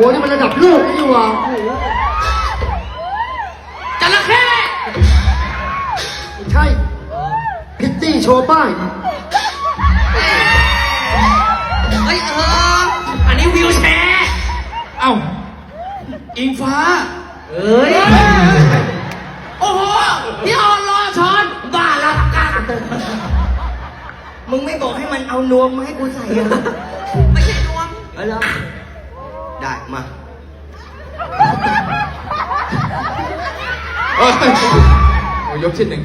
หัวนี่มันระดับโลกนี่หว่าจระเข้ไม่ใช่ พิตตี้โชว์ป้ายเฮ้ยเออ อันนี้วิวแชร์ เอ้า อิงฟ้า เอ้ย โอ้โห พี่ออนรอช้อนบ้าละกันมึงไม่บอกให้มันเอานวมมาให้กูใส่อะไม่ใช่นวม เอาละ ได้มาเอ้ยโอ้ยกที่หนึ่ง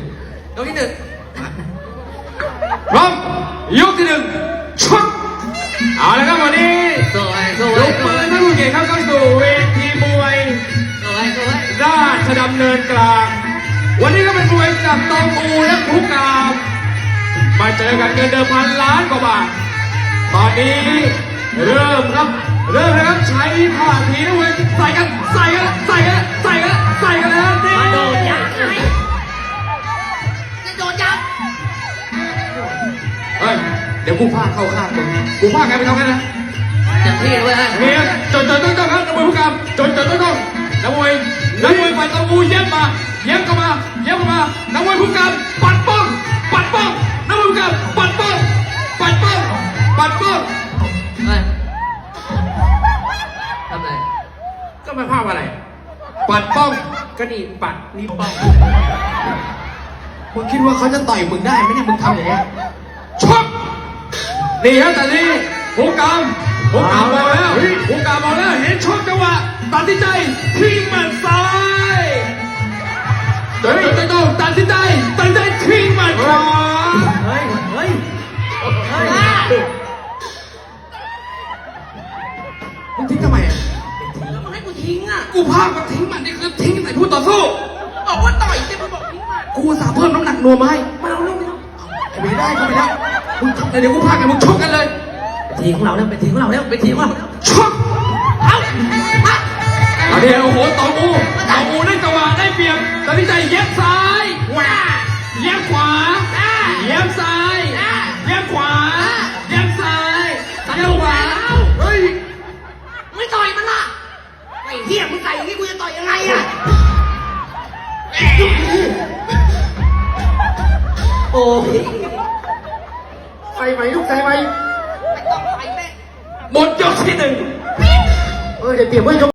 ยกที่หนึ่งพร้อมยกที่หนึ่งชุดเอาละครับวันนี้สวยสวยยกมือท่านผู้เกียรติครับเข้าสู่เวทีมวยสวยสวยราชดำเนินกลาง วันนี้ก็เป็นมวยกับตองอูและผู้กามมาเจอกันเงินเดิมพันล้านกว่าบาทตอนนี้ เริ่มครับ เริ่มนะครับใช้ท่าทีนะเว้ยใส่กันใส่กันใส่กันใส่กันใส่กันแล้วนี่มาโดนยักษ์ไงจะโดนยักษ์เฮ้ยเดี๋ยวกูพาเข้าข้างมึงกูพาไงไปทำไงนะเต็มที่เลยเฮียจนจนต้องต้องครับนักมวยผู้กามจนจนต้องต้องนักมวยนักมวยฝ่ายตะกูเย็บมา เย็บเข้ามา เย็บเข้ามานักมวยผู้กา ก็มาภาพอะไร ปัดป้องก็นี่ปัดนี่ป้องมึงคิดว่าเขาจะต่อยมึงได้ไหมเนี่ยมึงทำอย่างเงี้ยชกนี่ครับแต่นี่ผู้กามผู้กามบอกแล้วผู้กามบอกแล้ว เห็นชกจังหวะตัดสินใจทิ้งหมัดซ้ายจนจนจนต้องตัดสินใจตัดสินใจทิ้งหมัดขวาเฮ้ยเฮ้ยเฮ้ยมึงทิ้งทำไม ทิ้งอะ กูพามาทิ้งหมัดนี่คือทิ้งใส่ผู้ต่อสู้ บอกว่าต่อยแต่มึงบอกทิ้งมากูอุตสาห์เพิ่มน้ำหนักนวมมาให้ไม่เอาเรื่องไม่เอาไม่ได้ก็ไม่ได้มึงทำอะไรเดี๋ยวกูพากันมึงชกกันเลยเป็นทีของเราแล้วเป็นทีของเราแล้วเป็นทีของเราแล้วชกเอามาเอาเดี๋ยวโอ้โหตองอูตองอูได้จังหวะได้เปรียบตัดสินใจเย็บซ้ายแหวะเย็บขวา เหี้ยมึงใส่อย่างนี้กูจะต่อยยังไงอะโอ้ยใส่ไหมลูกใส่ไหมไม่ต้องใส่แม่หมดยกที่หนึ่งเออเดี๋ยวเตรียมไว้ยก